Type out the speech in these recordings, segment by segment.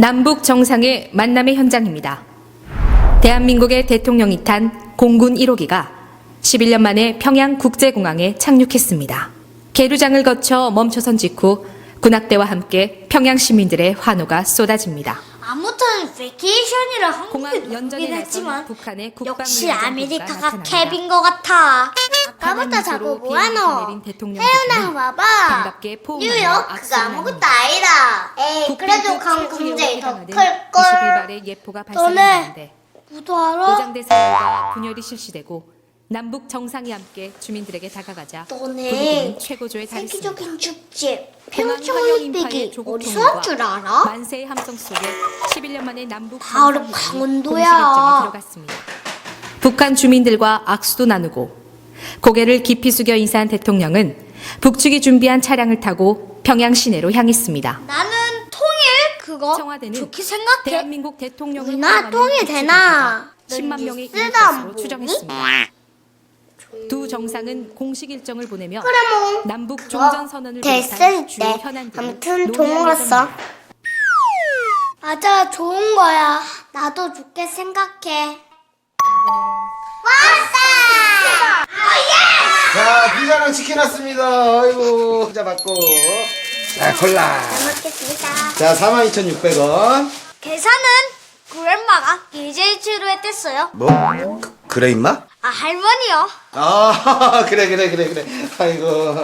남북 정상의 만남의 현장입니다. 대한민국의 대통령이 탄 공군 1호기가 11년 만에 평양 국제공항에 착륙했습니다. 계류장을 거쳐 멈춰선 직후 군악대와 함께 평양 시민들의 환호가 쏟아집니다. 아무튼 베케이션이라 공항 한국에 나선 했지만 북한의 역시 아메리카가. 캡인 것 같아. 아까부터 자꾸 뭐하노? 태연아 봐봐. 반갑게 포옹하며 뉴욕 그거 아무것도. 아니다. 에이 그래도 강 굉장히 더 클걸. 21발의 예포가 발사되는데 너도 알아? 도장대 사고가 분열이 실시되고 남북 정상이 함께 주민들에게 다가가자 너네 달했습니다. 세계적인 축제 공항 평창 환영 인파의 올림픽이 조국 어디서 한줄 통일과 알아? 만세의 함성 속에 11년 만에 남북 바로 정상회담이 강원도야. 공식 일정에 들어갔습니다. 북한 주민들과 악수도 나누고 고개를 깊이 숙여 인사한 대통령은 북측이 준비한 차량을 타고 평양 시내로 향했습니다. 나는 통일 그거 청와대는 좋게 생각해. 대한민국 대통령을 호명하는 통일 되나? 인사가 10만 넌 명에 이를 뉴스도 안 것으로 보니? 추정했습니다. 두 정상은 공식 일정을 보내며 그래 뭐. 남북 종전 선언을 됐을 비롯한 주요 때 아무튼 논의할 좋은 거였어. 예정입니다. 맞아 좋은 거야. 나도 좋게 생각해. 왔다. 자, 피자랑 치킨 왔습니다. 아이고, 피자 받고. 자, 콜라. 잘 먹겠습니다. 자, 42,600원. 계산은 그랜마가 일제일치로 했댔어요. 뭐? 그, 그래, 임마? 아 할머니요. 아, 그래, 그래, 그래, 그래. 아이고.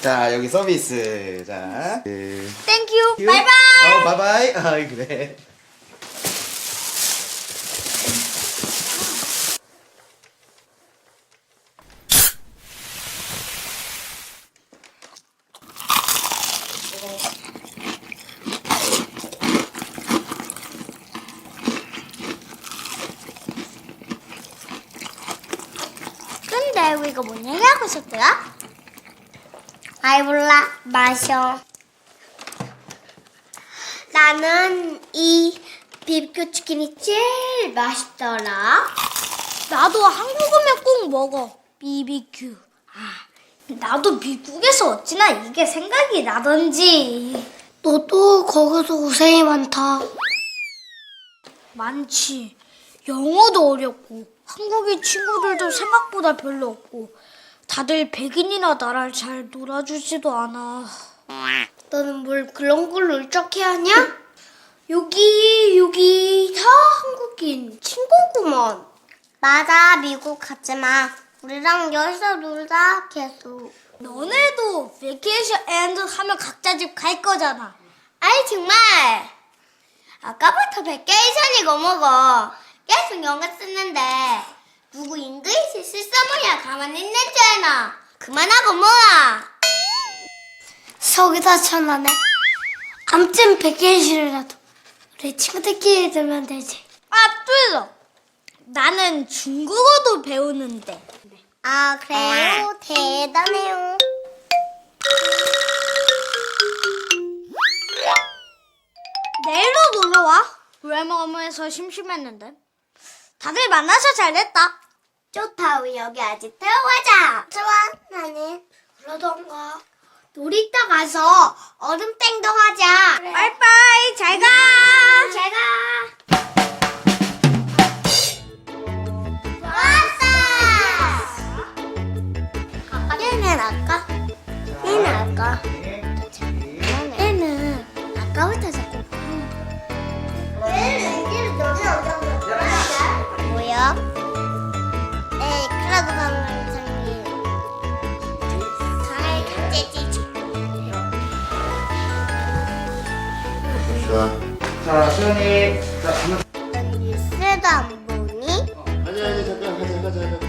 자, 여기 서비스. 자. 네. 땡큐. 큐. 바이바이. 어, 바이바이. 아이, 그래. 왜 이거 뭔 얘기하고 있었더라? 아이 몰라 마셔. 나는 이 비비큐 치킨이 제일 맛있더라. 나도 한국 오면 꼭 먹어 비비큐. 아, 나도 미국에서 어찌나 이게 생각이 나던지. 너도 거기서 고생이 많다. 많지. 영어도 어렵고 한국인 친구들도 생각보다 별로 없고 다들 백인이나 나를 잘 놀아주지도 않아. 너는 뭘 그런 걸로 울적해 하냐? 여기 여기 다 한국인 친구구먼. 맞아 미국 갔지 마. 우리랑 여기서 놀자 계속. 너네도 베케이션 엔드 하면 각자 집 갈 거잖아. 아이 정말. 아까부터 베케이션이고 뭐고 계속 영어 쓰는데 누구 잉글리시 실사모야 가만히 있는 줄 아나? 그만하고 뭐야 속이 다 천하네. 암튼 베케이션이라도 우리 친구들끼리 들면 되지. 아 뚜이도 나는 중국어도 배우는데. 아 그래요? 대단해요. 내일도 놀러 와. 외모험에서 심심했는데. 다들 만나서 잘됐다. 좋다. 우리 여기 아직 들어가자. 좋아. 나는 그러던가. 놀이터 가서 얼음 땡도 하자. 빠이빠이. 잘 가. 잘 가. 왔다. 얘는 아까. 얘는 아까. 얘는 아까부터 천천히. 자, 한번. 쓰다 보니. 아니 아니 잠깐 가자 가자